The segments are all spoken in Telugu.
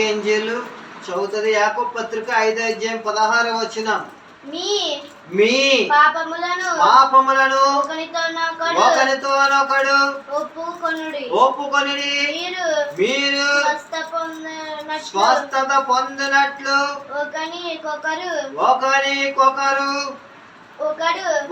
ఏంజేలు? చదువుతుంది యాకో పత్రిక ఐదు అధ్యాయం పదహారు వచ్చిన మీ మీ పాపములను పాపములను ఒకనితో నొకడు ఒకరితో ఒకడు ఒప్పుకొనుడి. ఒప్పుకొని మీరు స్వస్థత పొందినట్లు ఒకనికొకరు ఒకరికొకరు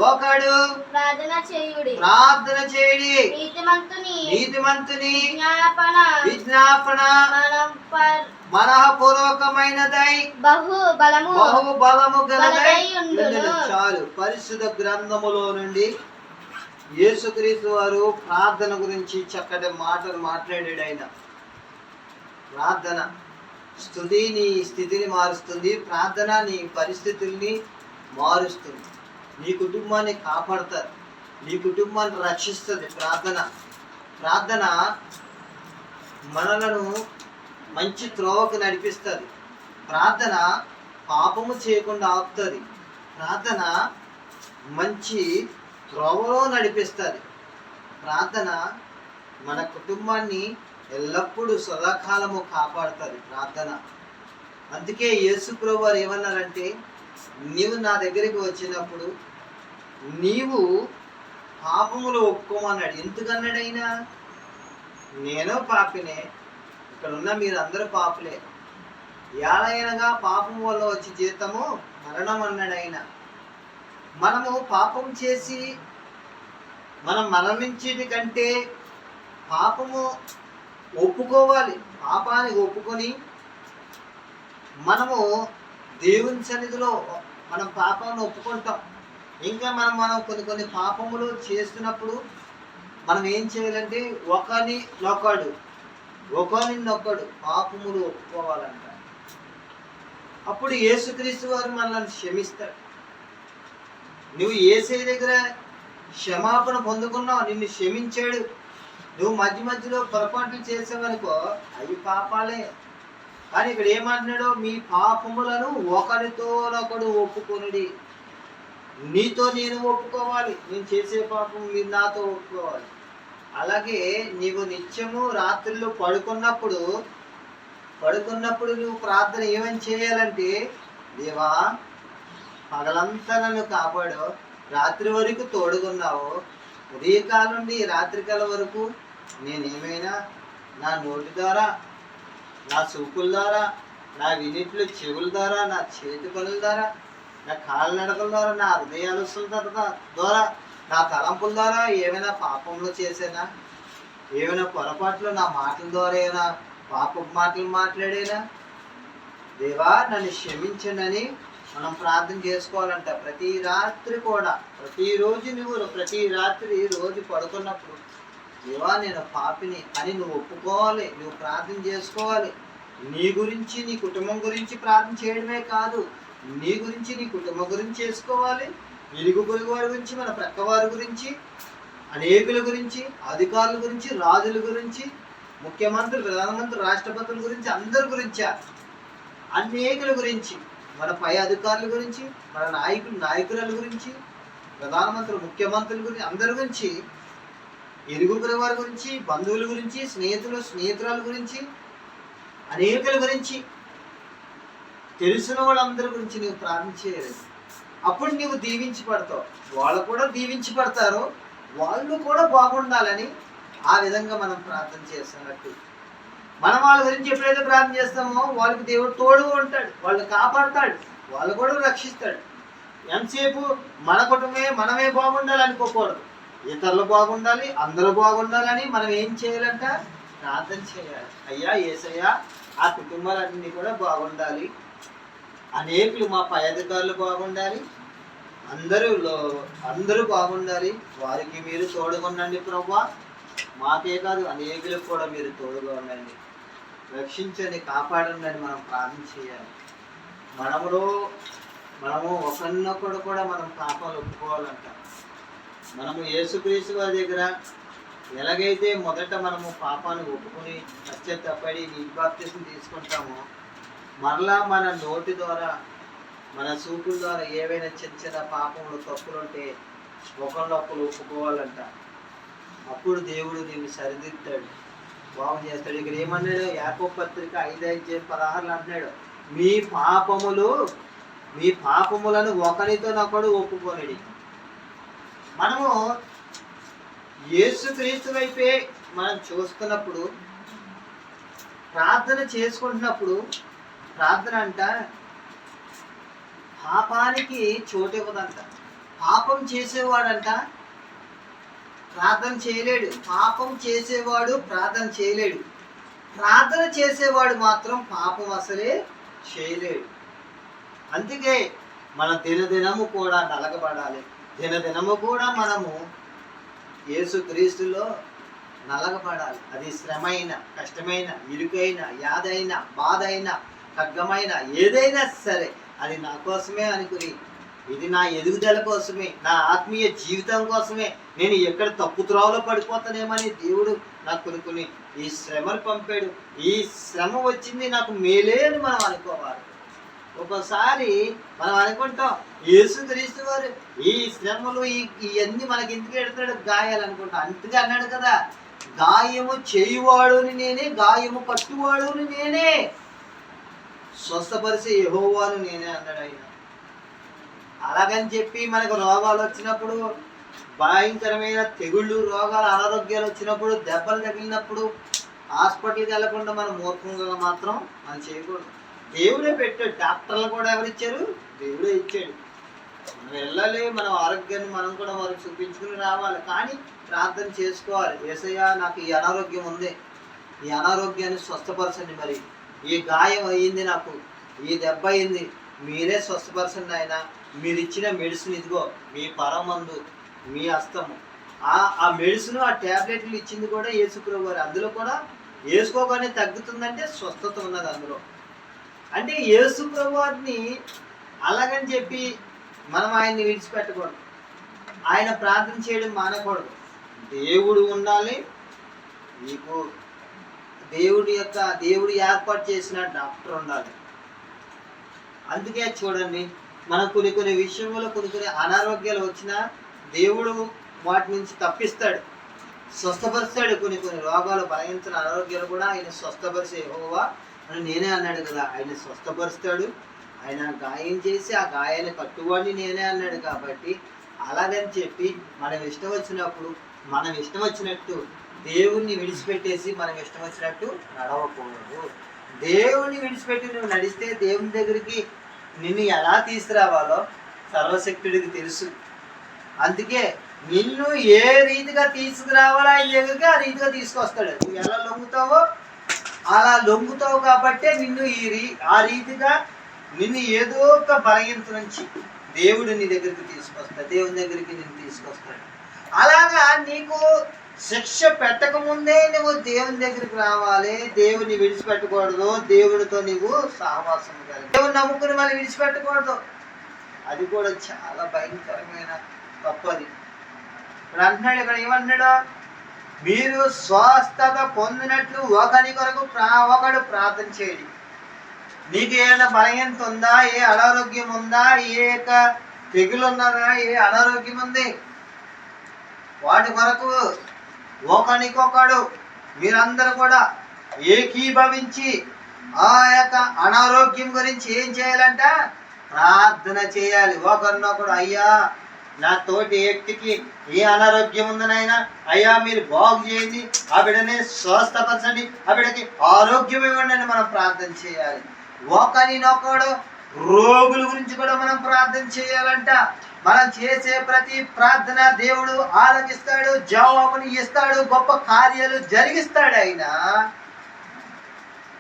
ఒకడు ప్రార్థన చేయుడి. ప్రార్థన చేయడి. నీతిమంతుని నీతిమంతుని జ్ఞాపన విజ్ఞాపన మనం పర్- మనఃపూర్వకమైనదై బహు బలము బహు బలము గలదై. చాలు. పరిశుద్ధ గ్రంథములో నుండి యేసుక్రీస్తు వారు ప్రార్థన గురించి చక్కటి మాటలు మాట్లాడాడు ఆయన. ప్రార్థన స్థుతి నీ స్థితిని మారుస్తుంది. ప్రార్థన నీ పరిస్థితుల్ని మారుస్తుంది. నీ కుటుంబాన్ని కాపాడుతుంది నీ కుటుంబాన్ని రక్షిస్తుంది. ప్రార్థన. ప్రార్థన మనలను మంచి త్రోవకు నడిపిస్తుంది. ప్రార్థన పాపము చేయకుండా ఆపుతుంది. ప్రార్థన మంచి త్రోవలో నడిపిస్తుంది. ప్రార్థన మన కుటుంబాన్ని ఎల్లప్పుడూ సదాకాలము కాపాడుతుంది. ప్రార్థన. అందుకే యేసు ప్రభు వారు ఏమన్నారంటే నీవు నా దగ్గరికి వచ్చినప్పుడు నీవు పాపములు ఒప్పుకోమన్నాడు. ఎందుకన్నాడైనా? నేను పాపినే ఇక్కడ ఉన్న మీరు అందరూ పాపులే. ఏడైనగా పాపం వల్ల వచ్చి జీతము మరణం అన్నాడు ఆయన మనము పాపం చేసి మనం మరణించేటి కంటే పాపము ఒప్పుకోవాలి. పాపాన్ని ఒప్పుకొని మనము దేవుని సన్నిధిలో మనం పాపం ఒప్పుకుంటాం. ఇంకా మనం మనం కొన్ని కొన్ని పాపములు చేస్తున్నప్పుడు మనం ఏం చేయాలంటే ఒకని నొక్కడు. ఒకని నొక్కడు. పాపములు ఒప్పుకోవాలంట. అప్పుడు యేసుక్రీస్తు వారు మనల్ని క్షమిస్తాడు నువ్వు ఏసై దగ్గర క్షమాపణ పొందుకున్నావు. నిన్ను క్షమించాడు. నువ్వు మధ్య మధ్యలో పొరపాట్లు చేసావనుకో అవి పాపాలే. కానీ ఇక్కడ ఏమంటున్నాడు మీ పాపములను ఒకరితోనొకడు ఒప్పుకొనిడి. నీతో నేను ఒప్పుకోవాలి. నేను చేసే పాపం మీరు నాతో ఒప్పుకోవాలి. అలాగే నీవు నిత్యము రాత్రిలో పడుకున్నప్పుడు పడుకున్నప్పుడు నువ్వు ప్రార్థన ఏమని చేయాలంటే దేవా పగలంతా నన్ను కాపాడు. రాత్రి వరకు తోడుకున్నావు ఉదయకాల నుండి రాత్రికాల వరకు నేనేమైనా నా నోటి ద్వారా నా చూపుల ద్వారా నా వినిట్లు చెవుల ద్వారా నా చేతి పనుల ద్వారా నా కాళ్ళ ద్వారా నా హృదయ ఆలోచనల ద్వారా- నా తలంపుల ద్వారా ఏమైనా పాపంలో చేసేనా? ఏమైనా పొరపాట్లు నా మాటల ద్వారా ఏమైనా పాప మాటలు మాట్లాడేనా? దేవా నన్ను క్షమించండి మనం ప్రార్థన చేసుకోవాలంట. ప్రతి రాత్రి కూడా ప్రతిరోజు నువ్వు ప్రతి రాత్రి రోజు పడుకున్నప్పుడు దేవా నేను పాపిని అని నువ్వు ఒప్పుకోవాలి నువ్వు ప్రార్థన చేసుకోవాలి. నీ గురించి నీ కుటుంబం గురించి ప్రార్థన చేయడమే కాదు నీ గురించి నీ కుటుంబం గురించి చేసుకోవాలి ఇరుగు పొరుగు వారి గురించి మన ప్రక్క వారి గురించి అనేకుల గురించి అధికారుల గురించి రాజుల గురించి ముఖ్యమంత్రులు ప్రధానమంత్రి రాష్ట్రపతుల గురించి అందరి గురించా? అనేకుల గురించి మన పై అధికారుల గురించి మన నాయకులు నాయకురాల గురించి ప్రధానమంత్రి ముఖ్యమంత్రుల గురించి అందరి గురించి ఇరుగు వారి గురించి బంధువుల గురించి స్నేహితులు స్నేహితురాల గురించి అనేకుల గురించి తెలిసిన వాళ్ళందరి గురించి నీవు ప్రార్థన చేయలేదు. అప్పుడు నువ్వు దీవించబడతావు. వాళ్ళు కూడా దీవించబడతారు. వాళ్ళు కూడా బాగుండాలని ఆ విధంగా మనం ప్రార్థన చేస్తున్నట్టు. మనం వాళ్ళ గురించి ఎప్పుడైతే ప్రార్థన చేస్తామో వాళ్ళకి దేవుడు తోడు ఉంటాడు. వాళ్ళు కాపాడతాడు. వాళ్ళు కూడా రక్షిస్తాడు. ఎంతసేపు మన కుటుంబమే మనమే బాగుండాలి అనుకోకూడదు ఇతరులు బాగుండాలి అందరూ బాగుండాలని మనం ఏం చేయాలంట? ప్రార్థన చేయాలి. అయ్యా ఏసయ్యా ఆ కుటుంబాలన్నీ కూడా బాగుండాలి. అనేకులు మా పై అధికారులు బాగుండాలి. అందరూలో అందరూ బాగుండాలి. వారికి మీరు తోడుగా ఉండండి ప్రభా. మాకే కాదు అనేకులకు కూడా మీరు తోడుగా ఉండండి. రక్షించండి కాపాడండి మనం ప్రార్థన చేయాలి. మనములో మనము ఒకరినొకడు కూడా మనం పాపాలు ఒప్పుకోవాలంట. మనము యేసుక్రీస్తు వారి దగ్గర ఎలాగైతే మొదట మనము పాపాన్ని ఒప్పుకొని పశ్చాత్తపడి నిర్బాప్తిసం తీసుకుంటామో మరలా మన నోటి ద్వారా మన చూపుల ద్వారా ఏవైనా చిన్న చిన్న పాపములు తప్పులు ఉంటే ఒకళ్ళొక్కరు ఒప్పుకోవాలంట. అప్పుడు దేవుడు దీన్ని సరిదిద్దాడు బాగు చేస్తాడు. ఇక్కడ ఏమన్నాడు? యాకో పత్రిక ఐదు ఐదు పదహారులు అంటున్నాడు మీ పాపములు మీ పాపములను ఒకరితో నొకడు ఒప్పుకోలేడు మనము యేసుక్రీస్తు వైపే మనం చూస్తున్నప్పుడు ప్రార్థన చేసుకుంటున్నప్పుడు ప్రార్థన అంట పాపానికి చోటు ఇవ్వదంట. పాపం చేసేవాడంట ప్రార్థన చేయలేడు. పాపం చేసేవాడు ప్రార్థన చేయలేడు. ప్రార్థన చేసేవాడు మాత్రం పాపం అసలే చేయలేడు. అందుకే మన దినదినము కూడా నలగబడాలి. దినదినము కూడా మనము యేసుక్రీస్తులో నలగబడాలి అది శ్రమైన కష్టమైన ఇరుకైన యాదైన బాధ అయిన ఖడ్గమైన ఏదైనా సరే అది నా కోసమే అనుకుని ఇది నా ఎదుగుదల కోసమే నా ఆత్మీయ జీవితం కోసమే నేను ఎక్కడ తప్పు త్రోవలో పడిపోతానేమని దేవుడు నాకు కొన్ని కొన్ని ఈ శ్రమను పంపాడు. ఈ శ్రమ వచ్చింది నాకు మేలే అని మనం అనుకోవాలి. ఒక్కోసారి మనం అనుకుంటాం యేసుక్రీస్తు వారు ఈ శ్రమలు ఈ ఇవన్నీ మనకి ఎందుకు ఎడతాడు గాయాలు అనుకుంటాం. అంతగా అన్నాడు కదా గాయము చేయువాడుని నేనే గాయము పట్టువాడుని నేనే. స్వస్థపరిచే యహోవాను నేనే అన్నాడు ఆయన. అలాగని చెప్పి మనకు రోగాలు వచ్చినప్పుడు భయంకరమైన తెగుళ్ళు రోగాలు అనారోగ్యాలు వచ్చినప్పుడు దెబ్బలు తగిలినప్పుడు హాస్పిటల్కి వెళ్ళకుండా మనం మూర్ఖంగా మాత్రం మనం చేయకూడదు. దేవుడే పెట్టాడు. డాక్టర్లు కూడా ఎవరు ఇచ్చారు దేవుడే ఇచ్చాడు. మనం వెళ్ళాలి మనం ఆరోగ్యాన్ని మనం కూడా వారికి చూపించుకుని రావాలి. కానీ ప్రార్థన చేసుకోవాలి. ఏసయ్య నాకు ఈ అనారోగ్యం ఉంది. ఈ అనారోగ్యాన్ని స్వస్థపరచండి మరి. ఈ గాయం అయ్యింది నాకు. ఈ దెబ్బ అయింది మీరే స్వస్థపరచండి ఆయన మీరు ఇచ్చిన మెడిసిన్ ఇదిగో మీ పరమందు మీ అస్తము. ఆ మెడిసిన్ ఆ ట్యాబ్లెట్లు ఇచ్చింది కూడా యేసుప్రభు అందులో కూడా వేసుకోగానే తగ్గుతుందంటే స్వస్థత ఉన్నది అందులో. అంటే యేసు ప్రభువారిని అలాగని చెప్పి మనం ఆయన్ని విడిచిపెట్టకూడదు. ఆయన ప్రార్థన చేయడం మానకూడదు. దేవుడు ఉండాలి. నీకు దేవుడి యొక్క దేవుడు ఏర్పాటు చేసిన డాక్టర్ ఉండాలి. అందుకే చూడండి మనం కొన్ని కొన్ని విషయంలో కొన్ని కొన్ని అనారోగ్యాలు వచ్చినా దేవుడు వాటి నుంచి తప్పిస్తాడు. స్వస్థపరుస్తాడు. కొన్ని కొన్ని రోగాలు బలహించిన అనారోగ్యాలు కూడా ఆయన స్వస్థపరిచే హోవా అని నేనే అన్నాడు కదా. ఆయన స్వస్థపరుస్తాడు. ఆయన గాయం చేసి ఆ గాయాన్ని కట్టువాడిని నేనే అన్నాడు కాబట్టి అలాగని చెప్పి మనం ఇష్టం వచ్చినప్పుడు మనం ఇష్టం వచ్చినట్టు దేవుణ్ణి విడిచిపెట్టేసి మనం ఇష్టం వచ్చినట్టు నడవకూడదు. దేవుణ్ణి విడిచిపెట్టి నువ్వు నడిస్తే దేవుని దగ్గరికి నిన్ను ఎలా తీసుకురావాలో సర్వశక్తుడికి తెలుసు. అందుకే నిన్ను ఏ రీతిగా తీసుకురావాలో ఆయన దగ్గరికి ఆ రీతిగా తీసుకొస్తాడు. నువ్వు ఎలా లొంగుతావో అలా లొంగుతావు కాబట్టే నిన్ను ఈ రీ ఆ రీతిగా నిన్ను ఏదో ఒక బలహీనత నుంచి దేవుడు నీ దగ్గరికి తీసుకొస్తాడు దేవుని దగ్గరికి నిన్ను తీసుకొస్తాడు. అలాగా నీకు శిక్ష పెట్టకముందే నువ్వు దేవుని దగ్గరికి రావాలి దేవుని విడిచిపెట్టకూడదు దేవుడితో నీవు సహవాసం కలిగి దేవుని నమ్ముకుని మళ్ళీ విడిచిపెట్టకూడదు. అది కూడా చాలా భయంకరమైన తప్పది. ఇప్పుడు అంటున్నాడు ఇక్కడ ఏమంటున్నాడు? మీరు స్వస్థత పొందినట్లు ఒకరి కొరకు ప్రా ఒకడు ప్రార్థన చేయండి. నీకు ఏమైనా బలహీనత ఉందా? ఏ అనారోగ్యం ఉందా? ఏ యొక్క తెగులు ఉన్నదా ఏ అనారోగ్యం ఉంది? వాటి కొరకు ఒకనికొకడు మీరందరూ కూడా ఏకీభవించి ఆ యొక్క అనారోగ్యం గురించి ఏం చేయాలంట? ప్రార్థన చేయాలి. ఒకరినొకడు అయ్యా నా తోటి వ్యక్తికి ఏ అనారోగ్యం ఉందనైనా అయ్యా మీరు బాగు చేయండి. ఆ బిడ్డనే స్వస్థపరచండి. ఆ బిడ్డకి ఆరోగ్యం ఇవ్వండి అని మనం ప్రార్థన చేయాలి. ఒకరినొకడు రోగుల గురించి కూడా మనం ప్రార్థన చేయాలంట. మనం చేసే ప్రతి ప్రార్థన దేవుడు ఆలకిస్తాడు జవాబుని ఇస్తాడు గొప్ప కార్యాలు జరిగిస్తాడు ఆయన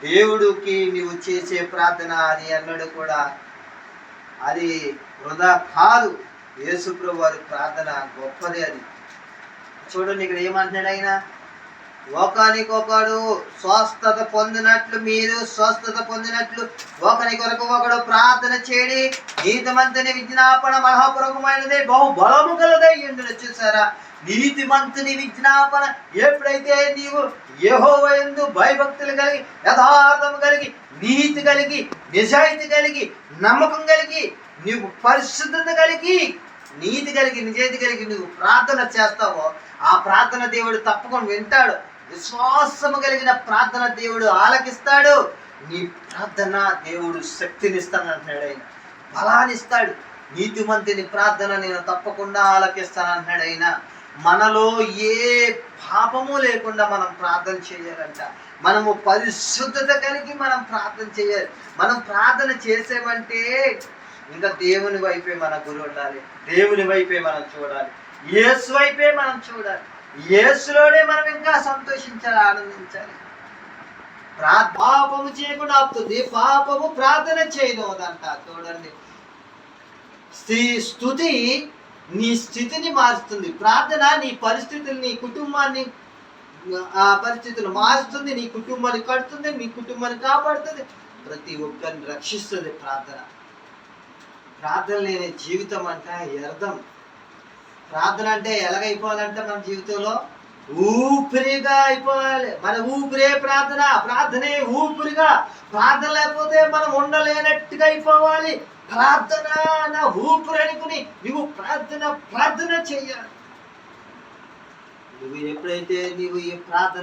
దేవుడికి నువ్వు చేసే ప్రార్థన అది అన్నాడు కూడా. అది వృధా కాదు. యేసుప్రభు వారి ప్రార్థన గొప్పది అది. చూడండి ఇక్కడ ఏమంటున్నాడు ఆయన? ఒకనికొకడు స్వస్థత పొందినట్లు మీరు స్వస్థత పొందినట్లు ఒకరి కొరకు ఒకడు ప్రార్థన చేయడి నీతిమంతుని విజ్ఞాపన మహాపురకమైనదే బహు బలము కలదై ఉండును చూసారా? నీతిమంతుని విజ్ఞాపన ఎప్పుడైతే నీవు యెహోవా భయభక్తులు కలిగి యథార్థం కలిగి నీతి కలిగి నిజాయితీ కలిగి నమ్మకం కలిగి నీవు పరిశుద్ధత కలిగి నీతి కలిగి నిజాయితీ కలిగి నువ్వు ప్రార్థన చేస్తావో ఆ ప్రార్థన దేవుడు తప్పకుండా వింటాడు. విశ్వాసము కలిగిన ప్రార్థన దేవుడు ఆలకిస్తాడు. నీ ప్రార్థన దేవుడు శక్తినిస్తాను అంటున్నాడు ఆయన. బలాన్ని ఇస్తాడు నీతిమంతుని ప్రార్థన నేను తప్పకుండా ఆలకిస్తాను అంటున్నాడు ఆయన. మనలో ఏ పాపము లేకుండా మనం ప్రార్థన చేయాలంట. మనము పరిశుద్ధత కలిగి మనం ప్రార్థన చేయాలి. మనం ప్రార్థన చేసేమంటే ఇంకా దేవుని వైపే మన గురి ఉండాలి. దేవుని వైపే మనం చూడాలి. యేసు వైపే మనం చూడాలి. యేసులోనే మనం ఇంకా సంతోషించాలి ఆనందించాలి. ప్రా- పాపము చేయకుండా ఆపుతుంది. పాపము ప్రార్థన చేయదు చూడండి. స్త్రీ స్థుతి నీ స్థితిని మారుస్తుంది. ప్రార్థన నీ పరిస్థితులు నీ కుటుంబాన్ని ఆ పరిస్థితులు మారుస్తుంది. నీ కుటుంబాన్ని కడుతుంది నీ కుటుంబాన్ని కాపాడుతుంది. ప్రతి ఒక్కరిని రక్షిస్తుంది ప్రార్థన. ప్రార్థన లేని జీవితం అంటే వ్యర్థం ప్రార్థన అంటే ఎలాగైపోవాలంటే మన జీవితంలో ఊపిరిగా అయిపోవాలి. మన ఊపిరే ప్రార్థన ప్రార్థనే ఊపిరిగా. ప్రార్థన లేకపోతే మనం ఉండలేనట్టుగా అయిపోవాలి. ప్రార్థన నా ఊపిరి అనుకుని నువ్వు ప్రార్థన ప్రార్థన చెయ్యాలి నువ్వు ఎప్పుడైతే నీవు ఈ ప్రార్థన